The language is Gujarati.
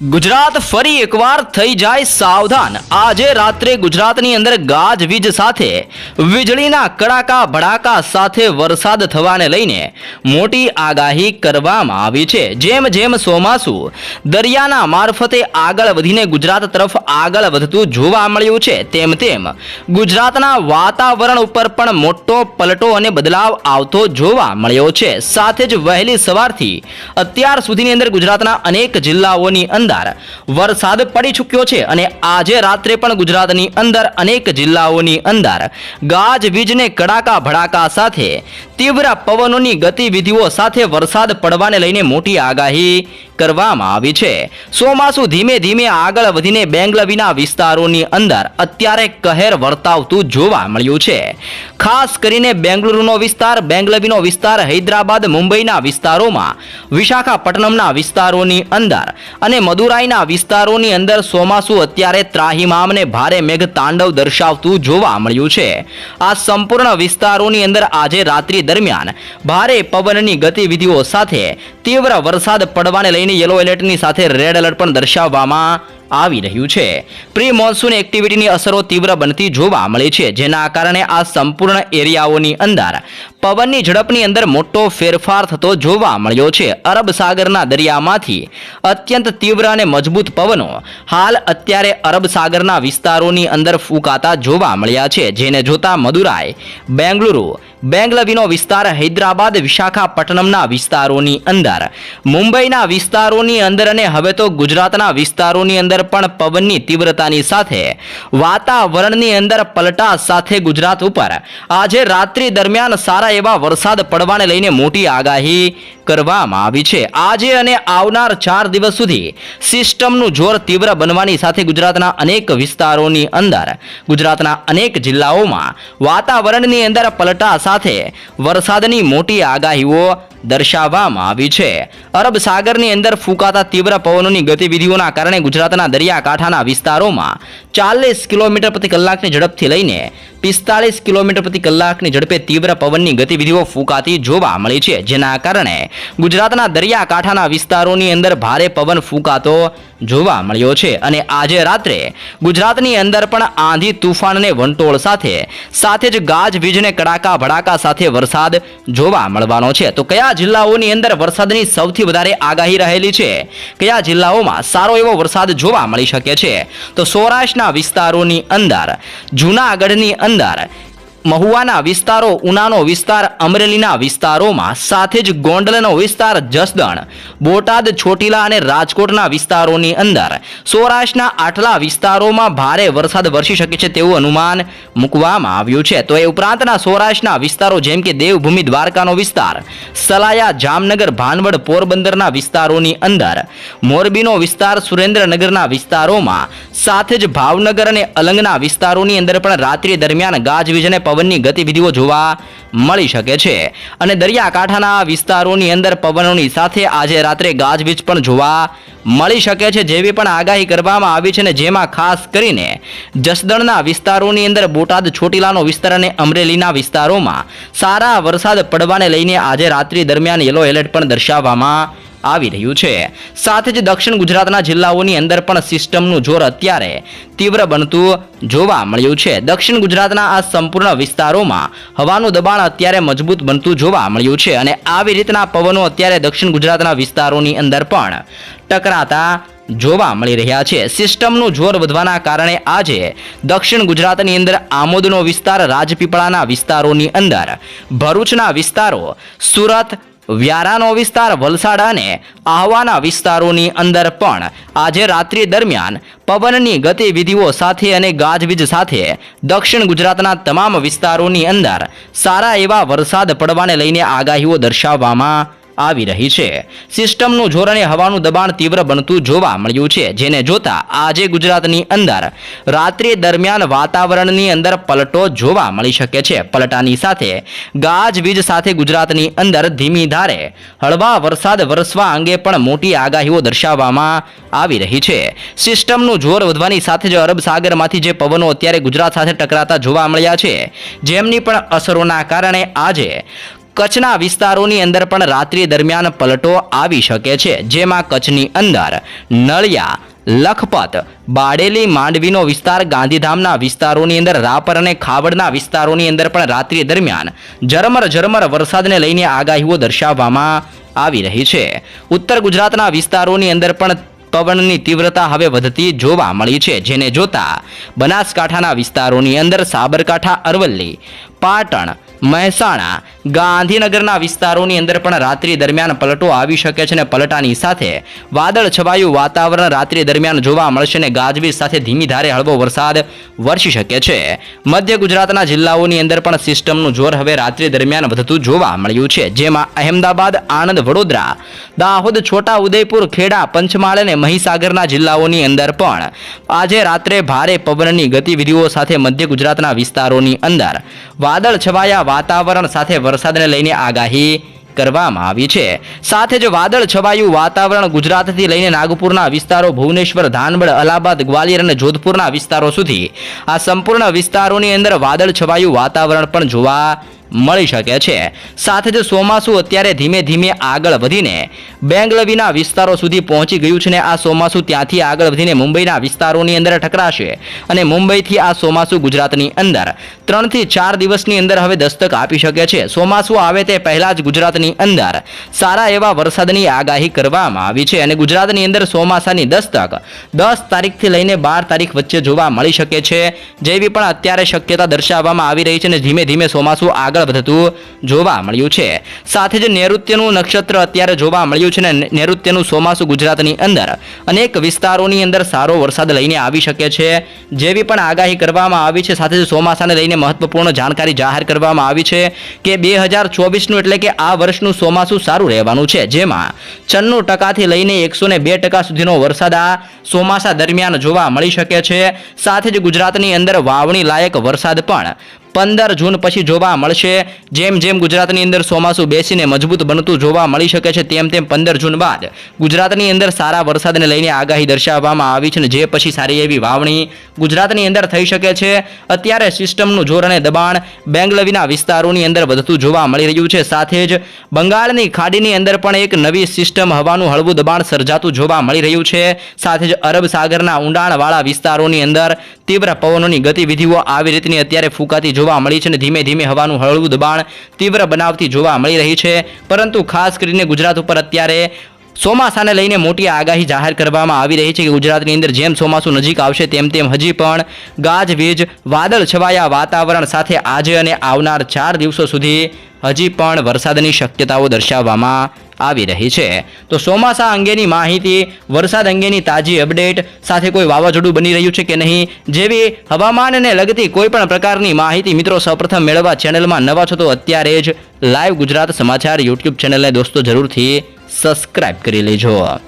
ગુજરાત ફરી એકવાર થઈ જાય સાવધાન. આજે રાત્રે ગુજરાતની અંદર ગાજવીજ સાથે, વીજળીના કડાકા ભડાકા સાથે વરસાદ થવાને લઈને મોટી આગાહી કરવામાં આવી છે. જેમ જેમ સોમાસુ દરિયાના મારફતે આગળ વધીને ગુજરાત તરફ આગળ વધતું જોવા મળ્યું છે, તેમ તેમ ગુજરાતના વાતાવરણ ઉપર પણ મોટો પલટો અને બદલાવ આવતો જોવા મળ્યો છે. સાથે જ વહેલી સવારથી અત્યાર સુધીની અંદર ગુજરાતના અનેક જિલ્લાઓની અંદર વરસાદ પડી ચૂક્યો છે અને આજે રાત્રે પણ ગુજરાતની અંદર અનેક જિલ્લાઓની અંદર ગાજવીજને કડાકા ભડાકા સાથે તીવ્ર પવનોની ગતિવિધિઓ સાથે વરસાદ પડવાને લઈને મોટી આગાહી કરવામાં આવી છે. ચોમાસું ધીમે ધીમે આગળ વધીને બેંગલવીના વિસ્તારોની અંદર અત્યારે કહેર વર્તાવતું જોવા મળ્યું છે. ખાસ કરીને બેંગલુરુનો વિસ્તાર, બેંગલવીનો વિસ્તાર, હૈદરાબાદ, મુંબઈના વિસ્તારોમાં, વિશાખાપટ્ટનમના વિસ્તારોની અંદર અને મદુરાઈના વિસ્તારોની અંદર ચોમાસું અત્યારે ત્રાહિમામને ભારે મેઘ તાંડવ દર્શાવતું જોવા મળ્યું છે. આ સંપૂર્ણ વિસ્તારોની અંદર આજે રાત્રિ દરમિયાન ભારે પવનની ગતિવિધિઓ સાથે તીવ્ર વરસાદ પડવાને લઈને યલો એલર્ટની સાથે રેડ એલર્ટ પણ દર્શાવવામાં આવી રહ્યું છે. પ્રી મોન્સૂન એક્ટિવિટીની અસરો તીવ્ર બનતી જોવા મળી છે, જેના કારણે આ સંપૂર્ણ એરિયાઓની અંદર પવનની ઝડપની અંદર મોટો ફેરફાર થતો જોવા મળ્યો છે. અરબ સાગરના દરિયામાંથી અત્યંત તીવ્ર અને મજબૂત પવનો હાલ અત્યારે અરબ સાગરના વિસ્તારોની અંદર ફૂંકાતા જોવા મળ્યા છે. જેને જોતા મદુરાઈ, બેંગલુરુ, બેંગલવીનો વિસ્તાર, હૈદરાબાદ, વિશાખાપટ્ટનમના વિસ્તારોની અંદર, મુંબઈના વિસ્તારોની અંદર અને હવે તો ગુજરાતના વિસ્તારોની અંદર પણ પવનની તીવ્રતાની સાથે વાતાવરણની અંદર પલટા સાથે ગુજરાત ઉપર. આજે રાત્રિ દરમિયાન સારા એવા વરસાદ પડવાને લઈને મોટી આગાહી કરવામાં આવી છે. આજે અને આવનાર ચાર દિવસ સુધી સિસ્ટમનું જોર તીવ્ર બનવાની સાથે ગુજરાતના અનેક વિસ્તારોની અંદર, ગુજરાતના અનેક જિલ્લાઓમાં વાતાવરણની અંદર પલટા સાથે વરસાદની મોટી આગાહીઓ દર્શાવવામાં આવી છે. અરબ સાગરની અંદર ફૂંકાતા તીવ્ર પવનોની ગતિવિધિઓના કારણે ગુજરાતના દરિયાકાંઠાના વિસ્તારોમાં ચાલીસ કિલોમીટર પ્રતિ કલાકની ઝડપથી લઈને પિસ્તાળીસ કિલોમીટર પ્રતિ કલાકની ઝડપે તીવ્ર પવનની ગતિવિધિઓ ફૂંકાતી જોવા મળી છે, જેના કારણે ગુજરાતના દરિયાકાંઠાના વિસ્તારોની અંદર ભારે પવન ફૂંકાતો જોવા મળ્યો છે. અને આજે રાત્રે ગુજરાતની અંદર પણ આંધી તુફાન અને વંટોળ સાથે સાથે જ ગાજવીજને કડાકા ભડાકા સાથે વરસાદ જોવા મળવાનો છે. તો કયા જિલ્લાઓની અંદર વરસાદની સૌથી વધારે આગાહી રહેલી છે? કયા જિલ્લાઓમાં સારો એવો વરસાદ જોવા મળી શકે છે? તો સૌરાષ્ટ્રના વિસ્તારોની અંદર, જૂનાગઢની અંદર Dandara મહુવાના વિસ્તારો, ઉનાનો વિસ્તાર, અમરેલીના વિસ્તારોમાં સાથે જ ગોંડલનો વિસ્તાર, જસદણ, બોટાદ છોટીલા અને રાજકોટના વિસ્તારોની અંદર. સૌરાષ્ટ્રના આટલા વિસ્તારોમાં ભારે વરસાદ વરસી શકે છે તેવું અનુમાન મૂકવામાં આવ્યું છે. તો એ ઉપરાંતના સૌરાષ્ટ્રના વિસ્તારો જેમ કે દેવભૂમિ, દ્વારકાનો વિસ્તાર, સલાયા, જામનગર, ભાનવડ, પોરબંદરના વિસ્તારોની અંદર. મોરબીનો વિસ્તાર, સુરેન્દ્રનગરના વિસ્તારોમાં. સાથે જ ભાવનગર અને અલંગના વિસ્તારોની અંદર પણ રાત્રિ દરમિયાન ગાજવીજ અને પવનની ગતિવિધિઓ જોવા મળી શકે છે. અને દરિયાકાંઠાના વિસ્તારોની અંદર પવનોની સાથે આજે રાત્રે ગાજવીજ પણ જોવા મળી શકે છે, જેવી પણ આગાહી કરવામાં આવી છે ને જેમાં ખાસ કરીને જસદણના વિસ્તારોની અંદર બોટાદ ચોટીલાનો વિસ્તાર અને અમરેલીના વિસ્તારોમાં સારા વરસાદ પડવાને લઈને આજે રાત્રિ દરમિયાન યલો એલર્ટ પણ દર્શાવવામાં આવી રહ્યું છે. સાથે જ દક્ષિણ ગુજરાતના જિલ્લાઓની અંદર પણ સિસ્ટમનું જોર અત્યારે તીવ્ર બનતું જોવા મળ્યું છે. દક્ષિણ ગુજરાતના આ સંપૂર્ણ વિસ્તારોમાં હવાનું દબાણ અત્યારે મજબૂત બનતું જોવા મળ્યું છે અને આવી રીતના પવનો અત્યારે દક્ષિણ ગુજરાતના વિસ્તારોની અંદર પણ ટકરાતા જોવા મળી રહ્યા છે. સિસ્ટમનું જોર વધવાના કારણે આજે દક્ષિણ ગુજરાતની અંદર આમોદનો વિસ્તાર, રાજપીપળાના વિસ્તારોની અંદર ભરૂચના વિસ્તારો, સુરત વ્યારાનો વિસ્તાર વલસાડ અને આહવાના વિસ્તારોની અંદર પણ આજે રાત્રિ દરમિયાન પવનની ગતિવિધિઓ સાથે અને ગાજવીજ સાથે દક્ષિણ ગુજરાતના તમામ વિસ્તારોની અંદર સારા એવા વરસાદ પડવાને લઈને આગાહીઓ દર્શાવવામાં આવી રહી છે. સિસ્ટમનું જોર હવાનું દબાણ તીવ્ર બનતું જોવા મળ્યું છે. જેને જોતા આજે ગુજરાતની અંદર રાત્રિ દરમિયાન વાતાવરણની અંદર પલટો જોવા મળી શકે છે. પલટાની સાથે ગાજવીજ સાથે ગુજરાતની અંદર ધીમી ધારે હળવા વરસાદ વરસવા અંગે પણ મોટી આગાહીઓ દર્શાવવામાં આવી રહી છે. સિસ્ટમનું જોર વધવાની સાથે જ અરબ સાગરમાંથી જે પવનો અત્યારે ગુજરાત સાથે ટકરાતા જોવા મળ્યા છે. જેમની પણ અસરોના કારણે આજે કચ્છના વિસ્તારોની અંદર પણ રાત્રિ દરમિયાન પલટો આવી શકે છે, જેમાં કચ્છની અંદર નળિયા, લખપત, બાડેલી, માંડવીનો વિસ્તાર, ગાંધીધામના વિસ્તારોની અંદર, રાપર અને ખાવડના વિસ્તારોની અંદર પણ રાત્રિ દરમિયાન ઝરમર ઝરમર વરસાદને લઈને આગાહીઓ દર્શાવવામાં આવી રહી છે. ઉત્તર ગુજરાતના વિસ્તારોની અંદર પણ પવનની તીવ્રતા હવે વધતી જોવા મળી છે, જેને જોતા બનાસકાંઠાના વિસ્તારોની અંદર સાબરકાંઠા, અરવલ્લી પાટણ, મહેસાણા, ગાંધીનગરના વિસ્તારોની અંદર પણ રાત્રિ દરમિયાન પલટો આવી શકે છે અને પલટાની સાથે વાદળ છવાયું વાતાવરણ રાત્રિ દરમિયાન જોવા મળશે અને ગાજવીજ સાથે ધીમી ધારે હળવો વરસાદ વરસી શકે છે. મધ્ય ગુજરાતના જિલ્લાઓની અંદર પણ સિસ્ટમનું જોર હવે રાત્રિ દરમિયાન વધતું જોવા મળ્યું છે. જેમાં અહેમદાબાદ, આણંદ, વડોદરા, દાહોદ છોટા ઉદયપુર ખેડા, પંચમહાલ અને મહીસાગરના જિલ્લાઓની અંદર પણ આજે રાત્રે ભારે પવનની ગતિવિધિઓ સાથે મધ્ય ગુજરાતના વિસ્તારોની અંદર વાદળ છવાયા વાતાવરણ સાથે વરસાદને લઈને આગાહી કરવામાં આવી છે. સાથે જ વાદળ છવાયું વાતાવરણ ગુજરાતથી લઈને નાગપુરના વિસ્તારો, ભુવનેશ્વર ધાનબડ અલ્હાબાદ, ગ્વાલિયર અને જોધપુરના વિસ્તારો સુધી. આ સંપૂર્ણ વિસ્તારોની અંદર વાદળ છવાયું વાતાવરણ પણ જોવા મળી શકે છે. સાથે જ ચોમાસું અત્યારે ધીમે ધીમે આગળ વધીને બેંગલવીના વિસ્તારો સુધી પહોંચી ગયું છે ને આ ચોમાસું ત્યાંથી આગળ વધીને મુંબઈના વિસ્તારોની અંદર ટકરાશે અને મુંબઈથી આ ચોમાસું ગુજરાતની અંદર ત્રણથી ચાર દિવસની અંદર હવે દસ્તક આપી શકે છે. ચોમાસું આવે તે પહેલાં જ ગુજરાતની અંદર સારા એવા વરસાદની આગાહી કરવામાં આવી છે અને ગુજરાતની અંદર ચોમાસાની દસ્તક દસ તારીખથી લઈને બાર તારીખ વચ્ચે જોવા મળી શકે છે. જેવી પણ અત્યારે શક્યતા દર્શાવવામાં આવી રહી છે અને ધીમે ધીમે ચોમાસું આગળ વધતું જોવા મળ્યું છે. સાથે જ નૈઋત્યનું નક્ષત્ર અત્યારે જોવા મળ્યું છે ને નૈઋત્યનું ચોમાસું ગુજરાતની અંદર અનેક વિસ્તારોની અંદર સારો વરસાદ લઈને આવી શકે છે. જેવી પણ આગાહી કરવામાં આવી છે, સાથે જ ચોમાસાને લઈને મહત્વપૂર્ણ જાણકારી જાહેર કરવામાં આવી છે કે બે હજાર ચોવીસનું એટલે કે આ વર્ષનું ચોમાસું સારું રહેવાનું છે. જેમાં છન્નું ટકાથી લઈને એકસો ને બે ટકા સુધીનો વરસાદ આ ચોમાસા દરમિયાન જોવા મળી શકે છે. સાથે જ ગુજરાતની અંદર વાવણી લાયક વરસાદ પણ પંદર જૂન પછી જોવા મળશે. જેમ જેમ ગુજરાતની અંદર ચોમાસું બેસીને મજબૂત બનતું જોવા મળી શકે છે, તેમ તેમ પંદર જૂન બાદ ગુજરાતની અંદર સારા વરસાદને લઈને આગાહી દર્શાવવામાં આવી છે અને જે પછી સારી એવી વાવણી ગુજરાતની અંદર થઈ શકે છે. અત્યારે સિસ્ટમનું જોર અને દબાણ બેંગલવીના વિસ્તારોની અંદર વધતું જોવા મળી રહ્યું છે. સાથે જ બંગાળની ખાડીની અંદર પણ એક નવી સિસ્ટમ હવાનું હળવું દબાણ સર્જાતું જોવા મળી રહ્યું છે. સાથે જ અરબ સાગરના ઊંડાણવાળા વિસ્તારોની અંદર તીવ્ર પવનોની ગતિવિધિઓ આવી રીતની અત્યારે ફૂંકાતી જોવા મળી છે અને ધીમે ધીમે હવાનું હળવું દબાણ તીવ્ર બનાવતી જોવા મળી રહી છે. પરંતુ ખાસ કરીને ગુજરાત ઉપર અત્યારે ચોમાસાને લઈને મોટી આગાહી જાહેર કરવામાં આવી રહી છે કે ગુજરાતની અંદર જેમ ચોમાસું નજીક આવશે તેમ તેમ હજી પણ ગાજવીજ વાદળ છવાયા વાતાવરણ સાથે આજે અને આવનાર ચાર દિવસો સુધી હજી પણ વરસાદની શક્યતાઓ દર્શાવવામાં આવી રહી છે. તો ચોમાસા અંગેની માહિતી, વરસાદ અંગેની તાજી અપડેટ સાથે કોઈ વાવાઝોડું બની રહ્યું છે કે નહીં, જેવી હવામાનને લગતી કોઈ પણ પ્રકારની માહિતી મિત્રો સૌપ્રથમ મેળવવા ચેનલમાં નવા છો તો અત્યારે જ લાઈવ ગુજરાત સમાચાર યુટ્યુબ ચેનલને દોસ્તો જરૂરથી સબસ્ક્રાઇબ કરી લેજો.